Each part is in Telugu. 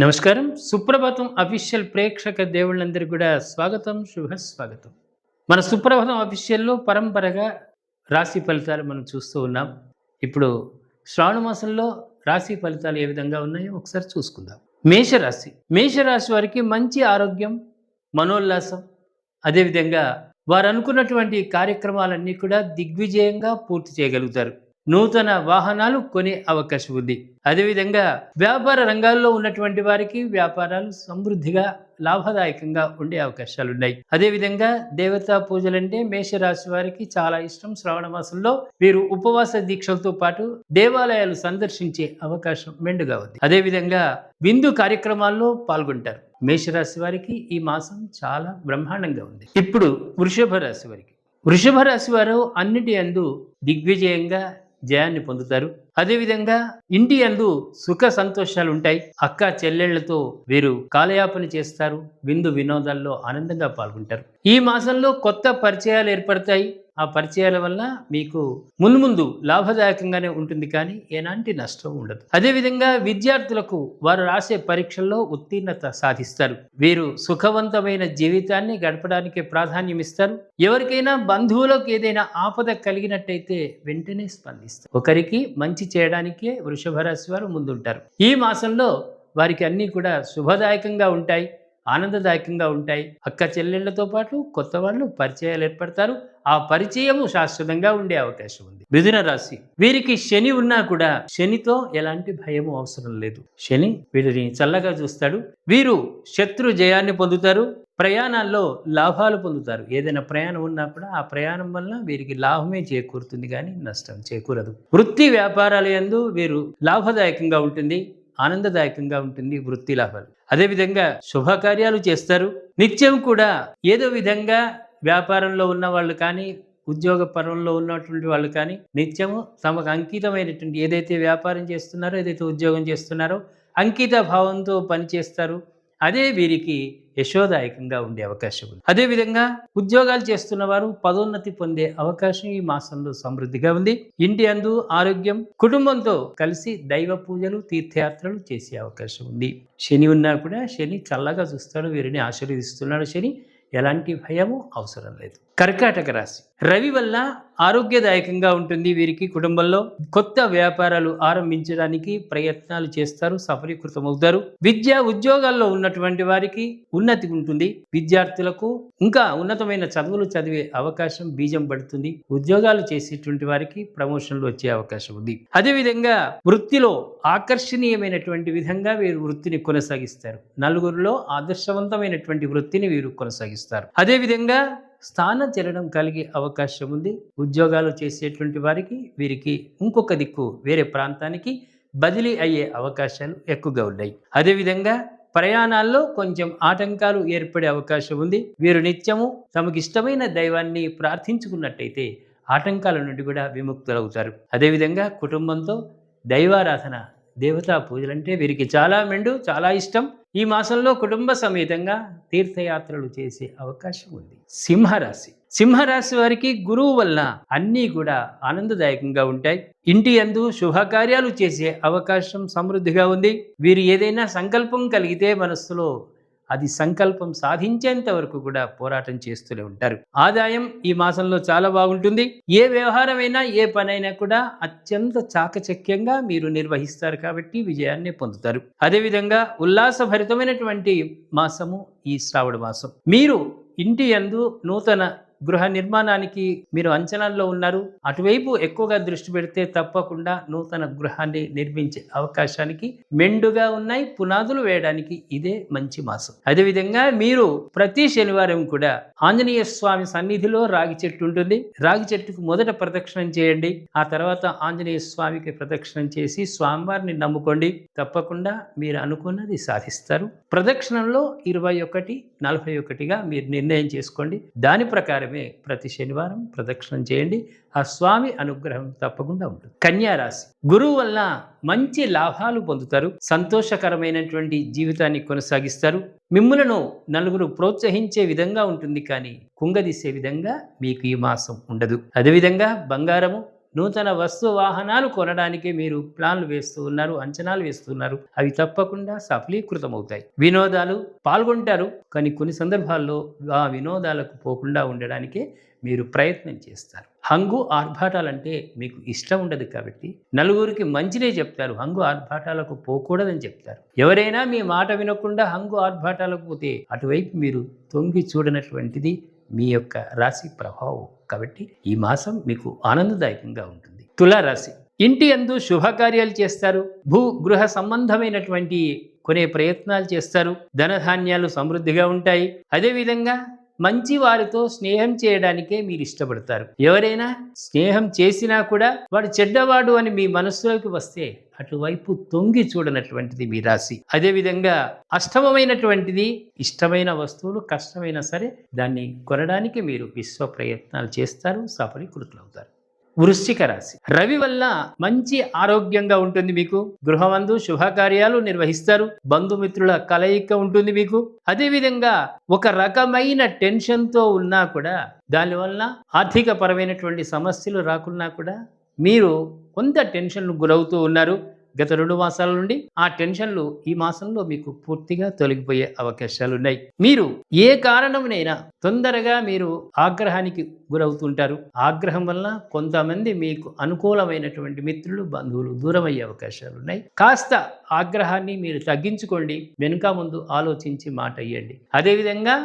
నమస్కారం. సుప్రభాతం అఫీషియల్ ప్రేక్షక దేవుళ్ళందరికీ కూడా స్వాగతం శుభస్వాగతం. మన సుప్రభాతం అఫీషియల్లో పరంపరగా రాశి ఫలితాలు మనం చూస్తూ ఉన్నాం. ఇప్పుడు శ్రావణ మాసంలో రాశి ఫలితాలు ఏ విధంగా ఉన్నాయో ఒకసారి చూసుకుందాం. మేషరాశి. మేషరాశి వారికి మంచి ఆరోగ్యం మనోల్లాసం అదేవిధంగా వారు అనుకున్నటువంటి కార్యక్రమాలన్నీ కూడా దిగ్విజయంగా పూర్తి చేయగలుగుతారు. నూతన వాహనాలు కొనే అవకాశం ఉంది. అదేవిధంగా వ్యాపార రంగాల్లో ఉన్నటువంటి వారికి వ్యాపారాలు సమృద్ధిగా లాభదాయకంగా ఉండే అవకాశాలు ఉన్నాయి. అదేవిధంగా దేవతా పూజలంటే మేషరాశి వారికి చాలా ఇష్టం. శ్రావణ మాసంలో వీరు ఉపవాస దీక్షలతో పాటు దేవాలయాలు సందర్శించే అవకాశం మెండుగా ఉంది. అదేవిధంగా విందు కార్యక్రమాల్లో పాల్గొంటారు. మేషరాశి వారికి ఈ మాసం చాలా బ్రహ్మాండంగా ఉంది. ఇప్పుడు వృషభ రాశి వారికి. వృషభ రాశి వారు అన్నిటి అందు దిగ్విజయంగా జయాన్ని పొందుతారు. అదేవిధంగా ఇంటి అందు సుఖ సంతోషాలు ఉంటాయి అక్క చెల్లెళ్ళతో వీరు కాలయాపన చేస్తారు. విందు వినోదాల్లో ఆనందంగా పాల్గొంటారు. ఈ మాసంలో కొత్త పరిచయాలు ఏర్పడతాయి. ఆ పరిచయాల వల్ల మీకు ముందు ముందు లాభదాయకంగానే ఉంటుంది కానీ ఎలాంటి నష్టం ఉండదు. అదేవిధంగా విద్యార్థులకు వారు రాసే పరీక్షల్లో ఉత్తీర్ణత సాధిస్తారు. వీరు సుఖవంతమైన జీవితాన్ని గడపడానికి ప్రాధాన్యం ఇస్తారు. ఎవరికైనా బంధువులకు ఏదైనా ఆపద కలిగినట్టయితే వెంటనే స్పందిస్తారు. ఒకరికి మంచి చేయడానికే వృషభ రాశి వారు ముందుంటారు. ఈ మాసంలో వారికి అన్నీ కూడా శుభదాయకంగా ఉంటాయి. ఆనందదాయకంగా ఉంటాయి. అక్క చెల్లెళ్ళతో పాటు కొత్త వాళ్ళు పరిచయాలు ఏర్పడతారు. ఆ పరిచయము శాశ్వతంగా ఉండే అవకాశం ఉంది. మిథున రాశి. వీరికి శని ఉన్నా కూడా శనితో ఎలాంటి భయము అవసరం లేదు. శని వీరిని చల్లగా చూస్తాడు. వీరు శత్రు జయాన్ని పొందుతారు. ప్రయాణాల్లో లాభాలు పొందుతారు. ఏదైనా ప్రయాణం ఉన్నా కూడా ఆ ప్రయాణం వల్ల వీరికి లాభమే చేకూరుతుంది కానీ నష్టం చేకూరదు. వృత్తి వ్యాపారాల యందు వీరు లాభదాయకంగా ఉంటుంది. ఆనందదాయకంగా ఉంటుంది వృత్తి లాభాలు. అదేవిధంగా శుభకార్యాలు చేస్తారు. నిత్యం కూడా ఏదో విధంగా వ్యాపారంలో ఉన్న వాళ్ళు కానీ ఉద్యోగ పరంలో ఉన్నటువంటి వాళ్ళు కానీ నిత్యము తమకు అంకితమైనటువంటి ఏదైతే వ్యాపారం చేస్తున్నారో ఏదైతే ఉద్యోగం చేస్తున్నారో అంకిత భావంతో పనిచేస్తారు. అదే వీరికి యశోదాయకంగా ఉండే అవకాశం ఉంది. అదేవిధంగా ఉద్యోగాలు చేస్తున్న వారు పదోన్నతి పొందే అవకాశం ఈ మాసంలో సమృద్ధిగా ఉంది. ఇంటి అందు ఆరోగ్యం కుటుంబంతో కలిసి దైవ పూజలు తీర్థయాత్రలు చేసే అవకాశం ఉంది. శని ఉన్నా కూడా శని చల్లగా చూస్తాడు వీరిని ఆశీర్వదిస్తున్నాడు శని. ఎలాంటి భయము అవసరం లేదు. కర్కాటక రాశి. రవి వల్ల ఆరోగ్యదాయకంగా ఉంటుంది వీరికి కుటుంబంలో. కొత్త వ్యాపారాలు ఆరంభించడానికి ప్రయత్నాలు చేస్తారు సఫలీకృతమవుతారు. విద్య ఉద్యోగాల్లో ఉన్నటువంటి వారికి ఉన్నతి ఉంటుంది. విద్యార్థులకు ఇంకా ఉన్నతమైన చదువులు చదివే అవకాశం బీజం పడుతుంది. ఉద్యోగాలు చేసేటువంటి వారికి ప్రమోషన్లు వచ్చే అవకాశం ఉంది. అదేవిధంగా వృత్తిలో ఆకర్షణీయమైనటువంటి విధంగా వీరు వృత్తిని కొనసాగిస్తారు. నలుగురిలో ఆదర్శవంతమైనటువంటి వృత్తిని వీరు కొనసాగిస్తారు. అదేవిధంగా స్థానం చలనం కలిగే అవకాశం ఉంది. ఉద్యోగాలు చేసేటువంటి వారికి వీరికి ఇంకొక దిక్కు వేరే ప్రాంతానికి బదిలీ అయ్యే అవకాశాలు ఎక్కువగా ఉన్నాయి. అదేవిధంగా ప్రయాణాల్లో కొంచెం ఆటంకాలు ఏర్పడే అవకాశం ఉంది. వీరు నిత్యము తమకు ఇష్టమైన దైవాన్ని ప్రార్థించుకున్నట్టయితే ఆటంకాల నుండి కూడా విముక్తులవుతారు. అదేవిధంగా కుటుంబంతో దైవారాధన దేవతా పూజలంటే వీరికి చాలా మెండు చాలా ఇష్టం. ఈ మాసంలో కుటుంబ సమేతంగా తీర్థయాత్రలు చేసే అవకాశం ఉంది. సింహరాశి. సింహరాశి వారికి గురువు వల్ల అన్నీ కూడా ఆనందదాయకంగా ఉంటాయి. ఇంటి అందు శుభకార్యాలు చేసే అవకాశం సమృద్ధిగా ఉంది. వీరు ఏదైనా సంకల్పం కలిగితే మనస్సులో అది సంకల్పం సాధించేంత వరకు కూడా పోరాటం చేస్తూనే ఉంటారు. ఆదాయం ఈ మాసంలో చాలా బాగుంటుంది. ఏ వ్యవహారమైనా ఏ పనైనా కూడా అత్యంత చాకచక్యంగా మీరు నిర్వహిస్తారు కాబట్టి విజయాన్ని పొందుతారు. అదేవిధంగా ఉల్లాసభరితమైనటువంటి మాసము ఈ శ్రావణ మాసం. మీరు ఇంటి యందు నూతన గృహ నిర్మాణానికి మీరు అంచనాల్లో ఉన్నారు. అటువైపు ఎక్కువగా దృష్టి పెడితే తప్పకుండా నూతన గృహాన్ని నిర్మించే అవకాశానికి మెండుగా ఉన్నాయి. పునాదులు వేయడానికి ఇదే మంచి మాసం. అదేవిధంగా మీరు ప్రతి శనివారం కూడా ఆంజనేయ స్వామి సన్నిధిలో రాగి చెట్టు ఉంటుంది. రాగి చెట్టుకు మొదట ప్రదక్షిణం చేయండి. ఆ తర్వాత ఆంజనేయ స్వామికి ప్రదక్షిణం చేసి స్వామివారిని నమ్ముకోండి. తప్పకుండా మీరు అనుకున్నది సాధిస్తారు. ప్రదక్షిణంలో ఇరవై ఒకటి నలభై ఒకటిగా మీరు నిర్ణయం చేసుకోండి. దాని ప్రకారం ప్రకారమే ప్రతి శనివారం ప్రదక్షిణం చేయండి. ఆ స్వామి అనుగ్రహం తప్పకుండా ఉంటుంది. కన్యారాశి గురువు వల్ల మంచి లాభాలు పొందుతారు. సంతోషకరమైనటువంటి జీవితాన్ని కొనసాగిస్తారు. మిమ్ములను నలుగురు ప్రోత్సహించే విధంగా ఉంటుంది కానీ కుంగదీసే విధంగా మీకు ఈ మాసం ఉండదు. అదేవిధంగా బంగారము నూతన వస్తు వాహనాలు కొనడానికి మీరు ప్లాన్లు వేస్తూ ఉన్నారు అంచనాలు వేస్తున్నారు అవి తప్పకుండా సఫలీకృతం అవుతాయి వినోదాలు పాల్గొంటారు కానీ కొన్ని సందర్భాల్లో ఆ వినోదాలకు పోకుండా ఉండడానికే మీరు ప్రయత్నం చేస్తారు. హంగు ఆర్భాటాలంటే మీకు ఇష్టం ఉండదు కాబట్టి నలుగురికి మంచినే చెప్తారు. హంగు ఆర్భాటాలకు పోకూడదని చెప్తారు. ఎవరైనా మీ మాట వినకుండా హంగు ఆర్భాటాలకు పోతే అటువైపు మీరు తొంగి చూడనటువంటిది మీ యొక్క రాశి ప్రభావం కాబట్టి ఈ మాసం మీకు ఆనందదాయకంగా ఉంటుంది. తులారాశి. ఇంటి అందు శుభకార్యాలు చేస్తారు. భూ గృహ సంబంధమైనటువంటి కొనే ప్రయత్నాలు చేస్తారు. ధనధాన్యాలు సమృద్ధిగా ఉంటాయి. అదేవిధంగా మంచి వారితో స్నేహం చేయడానికే మీరు ఇష్టపడతారు. ఎవరైనా స్నేహం చేసినా కూడా వాడు చెడ్డవాడు అని మీ మనస్సులోకి వస్తే అటువైపు తొంగి చూడనటువంటిది మీ రాశి. అదేవిధంగా అష్టమమైనటువంటిది ఇష్టమైన వస్తువులు కష్టమైనా సరే దాన్ని కొనడానికి మీరు విశ్వ ప్రయత్నాలు చేస్తారు సఫలీకృతులవుతారు. వృశ్చిక రాశి. రవి వల్ల మంచి ఆరోగ్యంగా ఉంటుంది మీకు. గృహమందు శుభకార్యాలు నిర్వహిస్తారు. బంధుమిత్రుల కలయిక ఉంటుంది మీకు. అదేవిధంగా ఒక రకమైన టెన్షన్తో ఉన్నా కూడా దానివల్ల ఆర్థిక పరమైనటువంటి సమస్యలు రాకున్నా కూడా మీరు కొంత టెన్షన్ గురవుతూ ఉన్నారు. గత రెండు మాసాల నుండి ఆ టెన్షన్లు ఈ మాసంలో మీకు పూర్తిగా తొలగిపోయే అవకాశాలు ఉన్నాయి మీరు ఏ కారణమునైనా తొందరగా మీరు ఆగ్రహానికి గురవుతుంటారు. ఆగ్రహం వల్ల కొంతమంది మీకు అనుకూలమైనటువంటి మిత్రులు బంధువులు దూరం అయ్యే అవకాశాలు ఉన్నాయి కాస్త ఆగ్రహాన్ని మీరు తగ్గించుకోండి. వెనుక ముందు ఆలోచించి మాట ఇవ్వండి అదేవిధంగా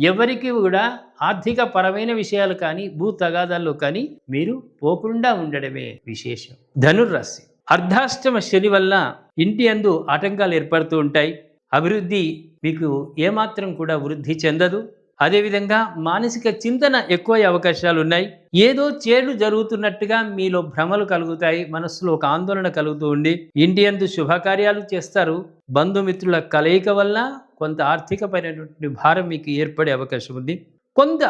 ఎవరికి కూడా ఆర్థిక పరమైన విషయాలు కానీ భూ తగాదాల్లో కానీ మీరు పోకుండా ఉండడమే విశేషం. ధనుర్రాశి. అర్ధాష్టమ శని వల్ల ఇంటి అందు ఆటంకాలు ఏర్పడుతూ ఉంటాయి. అభివృద్ధి మీకు ఏమాత్రం కూడా వృద్ధి చెందదు. అదేవిధంగా మానసిక చింతన ఎక్కువ అవకాశాలు ఉన్నాయి. ఏదో చేడు జరుగుతున్నట్టుగా మీలో భ్రమలు కలుగుతాయి. మనస్సులో ఒక ఆందోళన కలుగుతూ ఉండి ఇంటి అందు శుభకార్యాలు చేస్తారు. బంధుమిత్రుల కలయిక వల్ల కొంత ఆర్థికపరమైనటువంటి భారం మీకు ఏర్పడే అవకాశం ఉంది. కొంత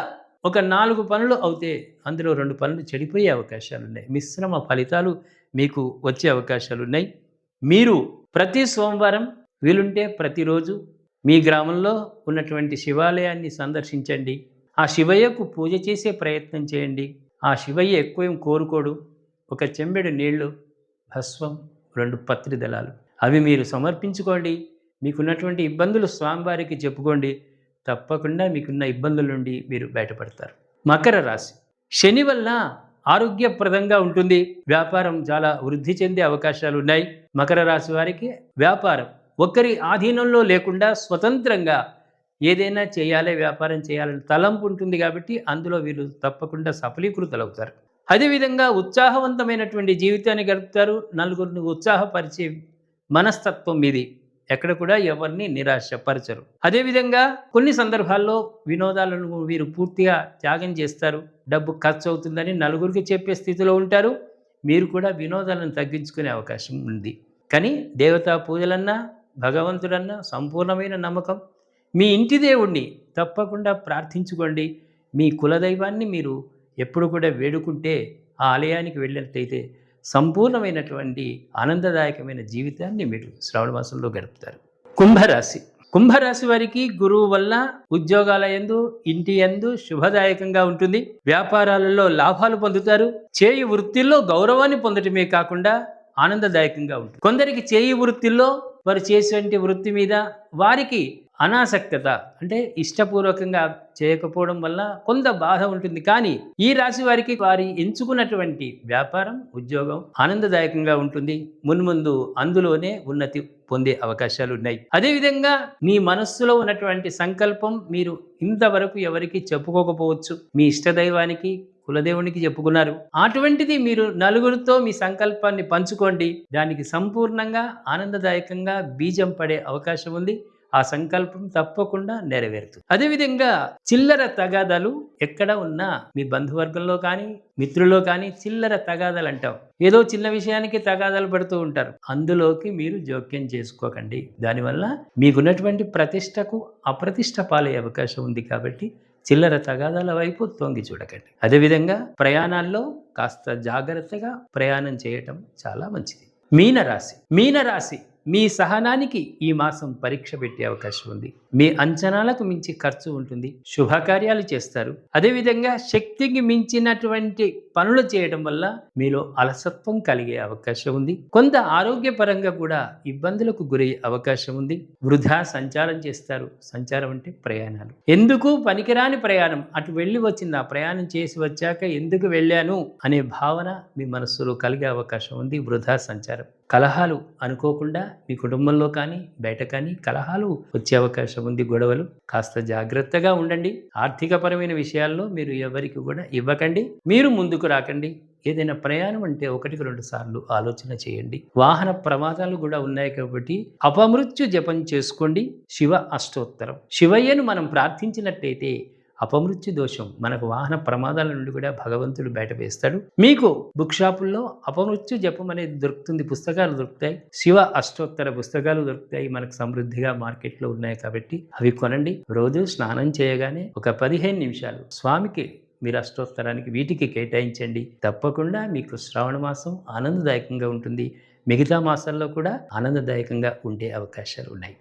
ఒక నాలుగు పనులు అవుతే అందులో రెండు పనులు చెడిపోయే అవకాశాలు ఉన్నాయి. మిశ్రమ ఫలితాలు మీకు వచ్చే అవకాశాలు ఉన్నాయి. మీరు ప్రతి సోమవారం వీలుంటే ప్రతిరోజు మీ గ్రామంలో ఉన్నటువంటి శివాలయాన్ని సందర్శించండి. ఆ శివయ్యకు పూజ చేసే ప్రయత్నం చేయండి. ఆ శివయ్య ఎక్కువ ఏం కోరుకోడు. ఒక చెంబెడు నీళ్ళు భస్వం రెండు పత్రి దళాలు. అవి మీరు సమర్పించుకోండి. మీకున్నటువంటి ఇబ్బందులు స్వామివారికి చెప్పుకోండి. తప్పకుండా మీకున్న ఇబ్బందుల నుండి మీరు బయటపడతారు. మకర రాశి. శని వల్ల ఆరోగ్యప్రదంగా ఉంటుంది. వ్యాపారం చాలా వృద్ధి చెందే అవకాశాలు ఉన్నాయి మకర రాశి వారికి వ్యాపారం ఒకరి ఆధీనంలో లేకుండా స్వతంత్రంగా ఏదైనా చేయాలి వ్యాపారం చేయాలని తలంపు ఉంటుంది కాబట్టి అందులో వీరు తప్పకుండా సఫలీకృతులవుతారు. అదేవిధంగా ఉత్సాహవంతమైనటువంటి జీవితాన్ని గడుపుతారు. నలుగురిని ఉత్సాహపరిచే మనస్తత్వం ఇది. ఎక్కడ కూడా ఎవరిని నిరాశపరచరు. అదేవిధంగా కొన్ని సందర్భాల్లో వినోదాలను వీరు పూర్తిగా త్యాగం చేస్తారు. డబ్బు ఖర్చు అవుతుందని నలుగురికి చెప్పే స్థితిలో ఉంటారు. మీరు కూడా వినోదాలను తగ్గించుకునే అవకాశం ఉంది. కానీ దేవతా పూజలన్నా భగవంతుడన్నా సంపూర్ణమైన నమ్మకం. మీ ఇంటి దేవుణ్ణి తప్పకుండా ప్రార్థించుకోండి. మీ కులదైవాన్ని మీరు ఎప్పుడు కూడా వేడుకుంటే ఆ ఆలయానికి వెళ్ళినట్లయితే సంపూర్ణమైనటువంటి ఆనందదాయకమైన జీవితాన్ని మీరు శ్రావణ మాసంలో గడుపుతారు. కుంభరాశి. కుంభరాశి వారికి గురువు వల్ల ఉద్యోగాల ఎందు ఇంటి ఎందు శుభదాయకంగా ఉంటుంది. వ్యాపారాలలో లాభాలు పొందుతారు. చేయి వృత్తిల్లో గౌరవాన్ని పొందటమే కాకుండా ఆనందదాయకంగా ఉంటుంది. కొందరికి చేయి వృత్తిల్లో వారు చేసేటువంటి వృత్తి మీద వారికి అనాసక్తత అంటే ఇష్టపూర్వకంగా చేయకపోవడం వల్ల కొంత బాధ ఉంటుంది. కానీ ఈ రాశి వారికి వారి ఎంచుకున్నటువంటి వ్యాపారం ఉద్యోగం ఆనందదాయకంగా ఉంటుంది. మున్ముందు అందులోనే ఉన్నతి పొందే అవకాశాలు ఉన్నాయి. అదేవిధంగా మీ మనస్సులో ఉన్నటువంటి సంకల్పం మీరు ఇంతవరకు ఎవరికి చెప్పుకోకపోవచ్చు. మీ ఇష్టదైవానికి కులదేవునికి చెప్పుకున్నారు. అటువంటిది మీరు నలుగురితో మీ సంకల్పాన్ని పంచుకోండి. దానికి సంపూర్ణంగా ఆనందదాయకంగా బీజం పడే అవకాశం ఉంది. ఆ సంకల్పం తప్పకుండా నెరవేరుతుంది. అదేవిధంగా చిల్లర తగాదాలు ఎక్కడ ఉన్నా మీ బంధువర్గంలో కానీ మిత్రుల్లో కానీ చిల్లర తగాదాలు అంటాం. ఏదో చిన్న విషయానికి తగాదాలు పడుతూ ఉంటారు. అందులోకి మీరు జోక్యం చేసుకోకండి. దానివల్ల మీకున్నటువంటి ప్రతిష్టకు అప్రతిష్ట పాలే అవకాశం ఉంది కాబట్టి చిల్లర తగాదాల వైపు తొంగి చూడకండి. అదేవిధంగా ప్రయాణాల్లో కాస్త జాగ్రత్తగా ప్రయాణం చేయటం చాలా మంచిది. మీనరాశి. మీనరాశి మీ సహనానికి ఈ మాసం పరీక్ష పెట్టే అవకాశం ఉంది. మీ అంచనాలకు మించి ఖర్చు ఉంటుంది. శుభకార్యాలు చేస్తారు. అదేవిధంగా శక్తికి మించినటువంటి పనులు చేయడం వల్ల మీలో అలసత్వం కలిగే అవకాశం ఉంది. కొంత ఆరోగ్యపరంగా కూడా ఇబ్బందులకు గురయ్యే అవకాశం ఉంది. వృధా సంచారం చేస్తారు. సంచారం అంటే ప్రయాణాలు. ఎందుకు పనికిరాని ప్రయాణం? అటు వెళ్ళి వచ్చింది. ఆ ప్రయాణం చేసి వచ్చాక ఎందుకు వెళ్ళాను? అనే భావన మీ మనస్సులో కలిగే అవకాశం ఉంది. వృధా సంచారం. కలహాలు అనుకోకుండా మీ కుటుంబంలో కానీ బయట కానీ కలహాలు వచ్చే అవకాశం ఉంది. గొడవలు కాస్త జాగ్రత్తగా ఉండండి. ఆర్థికపరమైన విషయాల్లో మీరు ఎవరికి కూడా ఇవ్వకండి. మీరు ముందుకు రాకండి. ఏదైనా ప్రయాణం అంటే ఒకటికి రెండు సార్లు ఆలోచన చేయండి. వాహన ప్రమాదాలు కూడా ఉన్నాయి కాబట్టి అపమృత్యు జపం చేసుకోండి. శివ అష్టోత్తరం. శివయ్యను మనం ప్రార్థించినట్టయితే అపమృత్యు దోషం. మనకు వాహన ప్రమాదాల నుండి కూడా భగవంతుడు బయట వేస్తాడు. మీకు బుక్ షాపుల్లో అపమృత్యు జపం అనేది దొరుకుతుంది. పుస్తకాలు దొరుకుతాయి. శివ అష్టోత్తర పుస్తకాలు దొరుకుతాయి. మనకు సమృద్ధిగా మార్కెట్లో ఉన్నాయి కాబట్టి అవి కొనండి. రోజు స్నానం చేయగానే ఒక పదిహేను నిమిషాలు స్వామికి మీరు అష్టోత్తరానికి వీటికి కేటాయించండి. తప్పకుండా మీకు శ్రావణ మాసం ఆనందదాయకంగా ఉంటుంది. మిగతా మాసాల్లో కూడా ఆనందదాయకంగా ఉండే అవకాశాలు ఉన్నాయి.